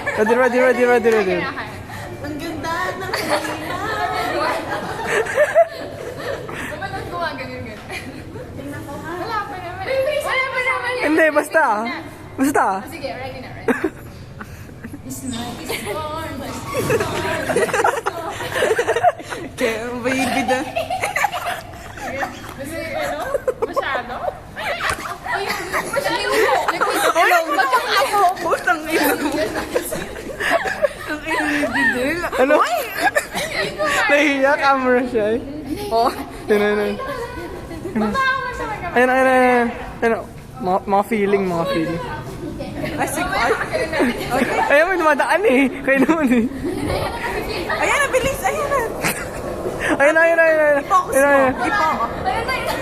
Ready, ready, ready, ready, ready. Ang ganda ng Ba't ang gawa ganyan ganyan? Wala pa naman. Wala pa naman yun. Hindi, basta. Basta. Sige, ready na, ready. Kaya Ano? Nahiya camera siya eh. Oh. Yun, yun, yun. Baka ako talaga. Ayun, ayun, ayun. Ayun, mga, mga feeling, mga feeling. Ay, sige. Ay, Ayun, may dumadaan eh. Kayo naman eh. ayan na, bilis. Ayan na. Ayun, ayun, ayun, ayun. Ayun, mo. ayun. Ipo. Ayun na yun.